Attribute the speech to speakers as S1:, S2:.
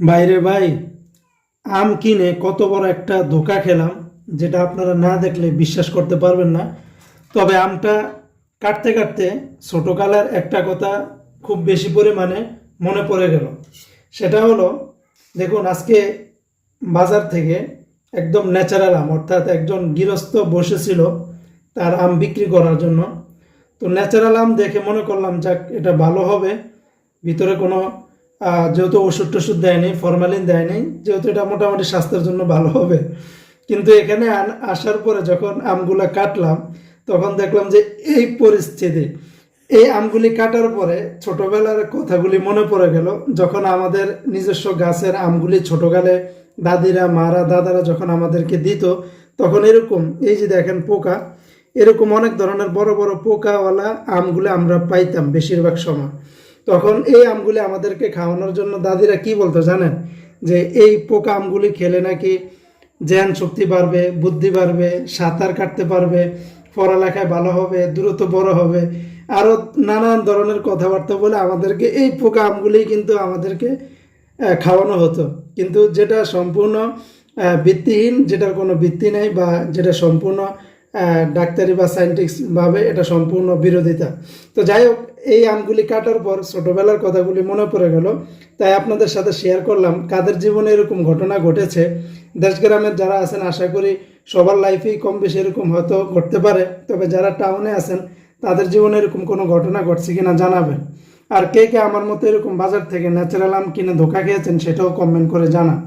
S1: বাইরে ভাই, আম কিনে কত বড় একটা ধোকা খেলাম, যেটা আপনারা না দেখলে বিশ্বাস করতে পারবেন না। তবে আমটা কাটতে কাটতে ছোটোকালের একটা কথা খুব বেশি পরিমাণে মনে পড়ে গেল। সেটা হলো, দেখুন, আজকে বাজার থেকে একদম ন্যাচারাল আম, অর্থাৎ একজন গৃহস্থ বসেছিল তার আম বিক্রি করার জন্য। তো ন্যাচারাল আম দেখে মনে করলাম, যাক, এটা ভালো হবে, ভিতরে কোনো যেহেতু ওষুধ টষুধ দেয়নি ফরমালিন দেয়নি, যেহেতু এটা মোটামুটি স্বাস্থ্যের জন্য ভালো হবে। কিন্তু এখানে আসার পরে যখন আমগুলা কাটলাম, তখন দেখলাম যে এই পরিস্থিতি। এই আমগুলি কাটার পরে ছোটবেলার কথাগুলি মনে পড়ে গেল। যখন আমাদের নিজস্ব গাছের আমগুলি ছোটকালে দাদিরা, মারা, দাদারা যখন আমাদেরকে দিত, তখন এরকম, এই যে দেখেন পোকা, এরকম অনেক ধরনের বড় বড় পোকাওয়ালা আমগুলো আমরা পাইতাম বেশিরভাগ সময়। তখন এই আমগুলি আমাদেরকে খাওয়ানোর জন্য দাদিরা কি বলতো জানেন? যে এই পোকা আমগুলি খেলে নাকি জ্ঞান শক্তি বাড়বে, বুদ্ধি বাড়বে, সাঁতার কাটতে পারবে, পড়ালেখায় ভালো হবে, দ্রুত বড় হবে, আরও নানান ধরনের কথাবার্তা বলে আমাদেরকে এই পোকা আমগুলি কিন্তু আমাদেরকে খাওয়ানো হতো। কিন্তু যেটা সম্পূর্ণ ভিত্তিহীন, যেটার কোনো ভিত্তি নেই বা যেটা সম্পূর্ণ ডাক্তারি বা সায়েন্টিফিকভাবে এটা সম্পূর্ণ বিরোধিতা। তো যাই হোক, এই আমগুলি কাটার পর ছোটোবেলার কথাগুলি মনে পড়ে গেল। তাই আপনাদের সাথে শেয়ার করলাম কাদের জীবনে এরকম ঘটনা ঘটেছে। দেশগ্রামের যারা আছেন, আশা করি সবার লাইফেই কম বেশি এরকম হয়তো ঘটতে পারে। তবে যারা টাউনে আছেন, তাদের জীবনে এরকম কোনো ঘটনা ঘটছে কিনা জানাবেন। আর কে কে আমার মতো এরকম বাজার থেকে ন্যাচারাল আম কিনে ধোকা খেয়েছেন, সেটাও কমেন্ট করে জানান।